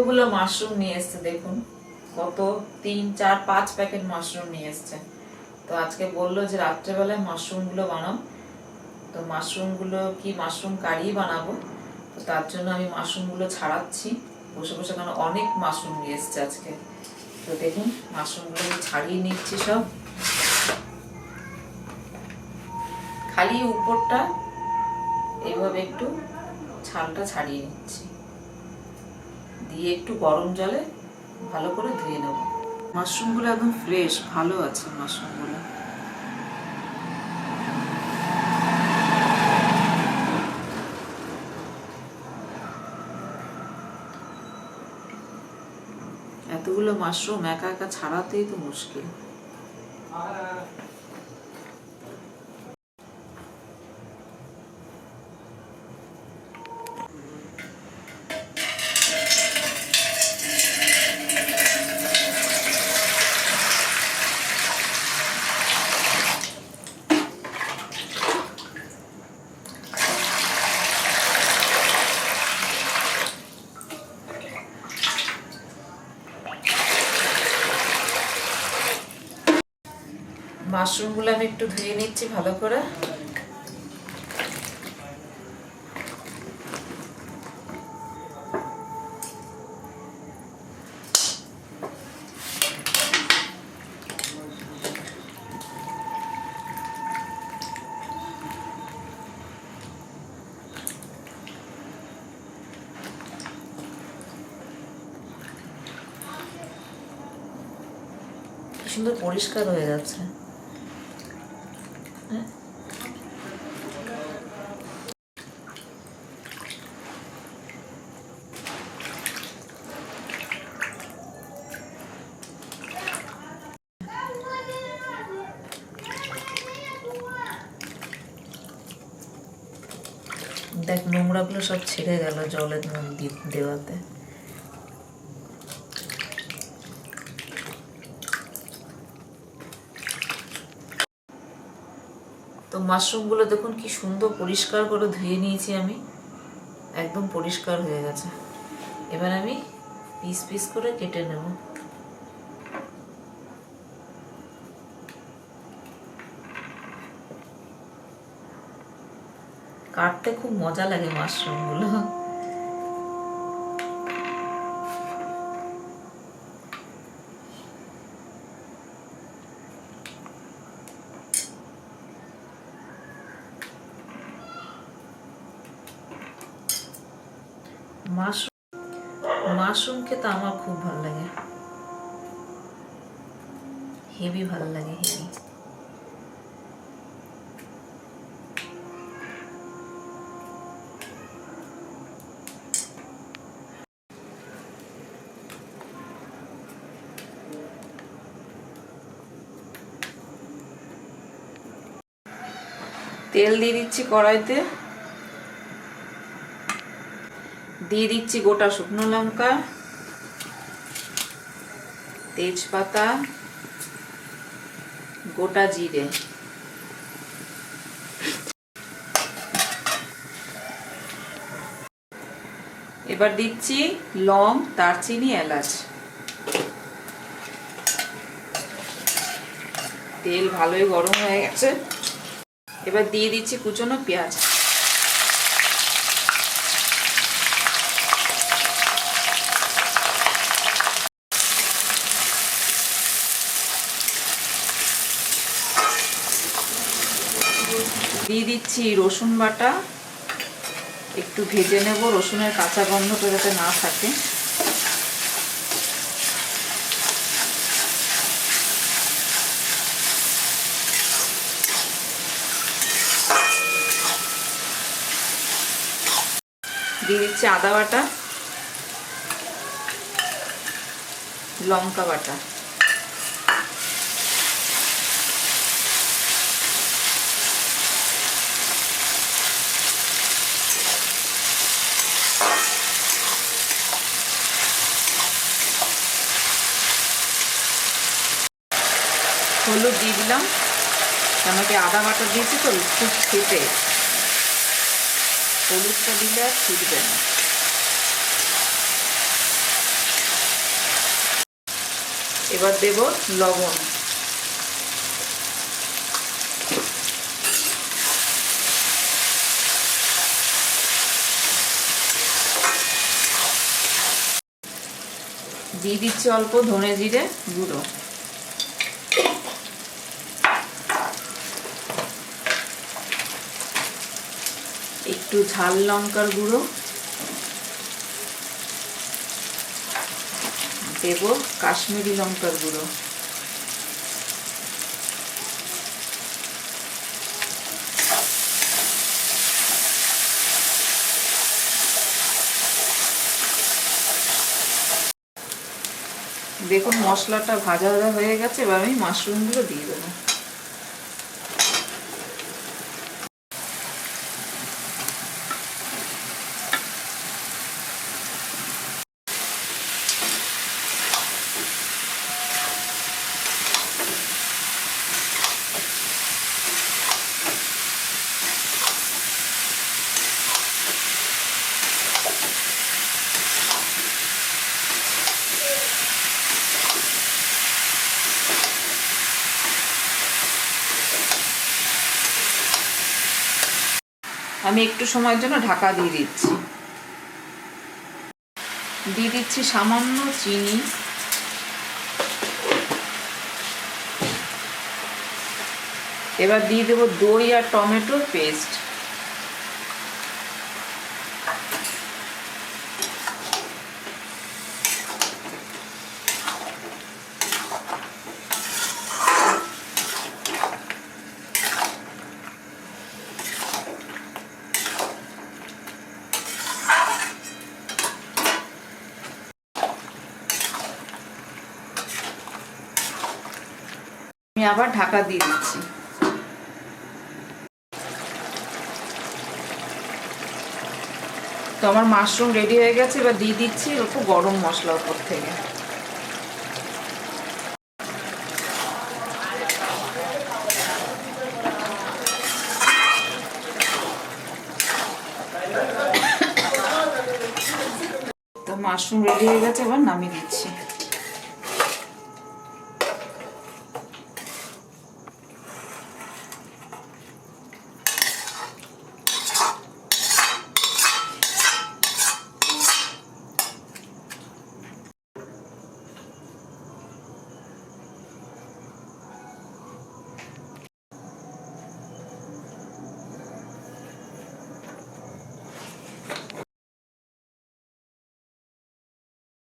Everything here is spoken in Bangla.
কতগুলো মাশরুম নিয়ে এসছে দেখুন। কত? তিন, চার, পাঁচ প্যাকেট মাশরুম নিয়ে এসছে। তো আজকে বলল যে রাত্রেবেলায় মাশরুমগুলো বানাও। তো মাশরুমগুলো কি মাশরুম কারি বানাবো? তো তার জন্য আমি মাশরুমগুলো ছাড়াচ্ছি। বসে বসে কারণ অনেক মাশরুম নিয়ে এসছে আজকে। তো দেখুন মাশরুমগুলো ছাড়িয়ে নিচ্ছি সব। খালি উপরটা এইভাবে একটু ছালটা ছাড়িয়ে নিচ্ছি। দিয়ে একটু গরম জলে ভালো করে ধুয়ে নেব। মাশরুমগুলো একদম ফ্রেশ ভালো আছে মাশরুমগুলো। এতগুলো মাশরুম একা একা ছাড়াতেই তো মুশকিল। মাশরুমগুলো আমি একটু ধুয়ে নিচ্ছি ভালো করে। সুন্দর পরিষ্কার হয়ে যাচ্ছে দেখ নোংরাগুলো সব ছেড়ে গেল জলের মধ্যে দেওয়াতে মাশরুমগুলো দেখুন কি সুন্দর পরিষ্কার করে ধুয়ে নিয়েছি আমি। একদম পরিষ্কার হয়ে গেছে। এবার আমি পিস পিস করে কেটে নেব। কাটতে খুব মজা লাগে মাশরুমগুলো। মাশরুম মাশরুম খেতে আমার খুব ভালো লাগে। হেভি ভালো লাগে, হেভি। তেল দিয়ে দিচ্ছি কড়াইতে। দিয়ে দিচ্ছি গোটা শুকনো লঙ্কা, তেজপাতা, গোটা জিরে। এবার দিচ্ছি লং, দারচিনি, এলাচ। তেল ভালোই গরম হয়ে গেছে। এবার দিয়ে দিচ্ছি কুচনো পেঁয়াজ। দিয়ে দিচ্ছি রসুন বাটা। একটু ভেজে নেব, রসুনের কাঁচা গন্ধটা যাতে না থাকে। দিয়ে দিচ্ছি আদা বাটা, লঙ্কা বাটা। হলুদ দিয়ে দিলাম। কেন কি আদা বাটা দিয়েছি তো খুব খেতে হলুদটা দিলে আর ছুটবে না। এবার দেব লবণ। দিয়ে দিচ্ছি অল্প ধনে জিরে গুঁড়ো। একটু ঝাল লঙ্কার গুঁড়ো। দেব কাশ্মীরি লঙ্কার গুঁড়ো। দেখুন, মশলাটা ভাজা ভাজা হয়ে গেছে, এবার আমি মাশরুমগুলো দিয়ে দেবো। আমি একটু সময়ের জন্য ঢাকা দিয়ে দিচ্ছি। দিয়ে দিচ্ছি সামান্য চিনি। এবার দিয়ে দেবো দই আর টমেটোর পেস্ট। আমি আবার ঢাকা দিয়ে দিচ্ছি। তো আমার মাশরুম রেডি হয়ে গেছে, এবার দিয়ে দিচ্ছি অল্প গরম মশলা উপর থেকে। তো মাশরুম রেডি হয়ে গেছে, এবার নামিয়ে দিচ্ছি।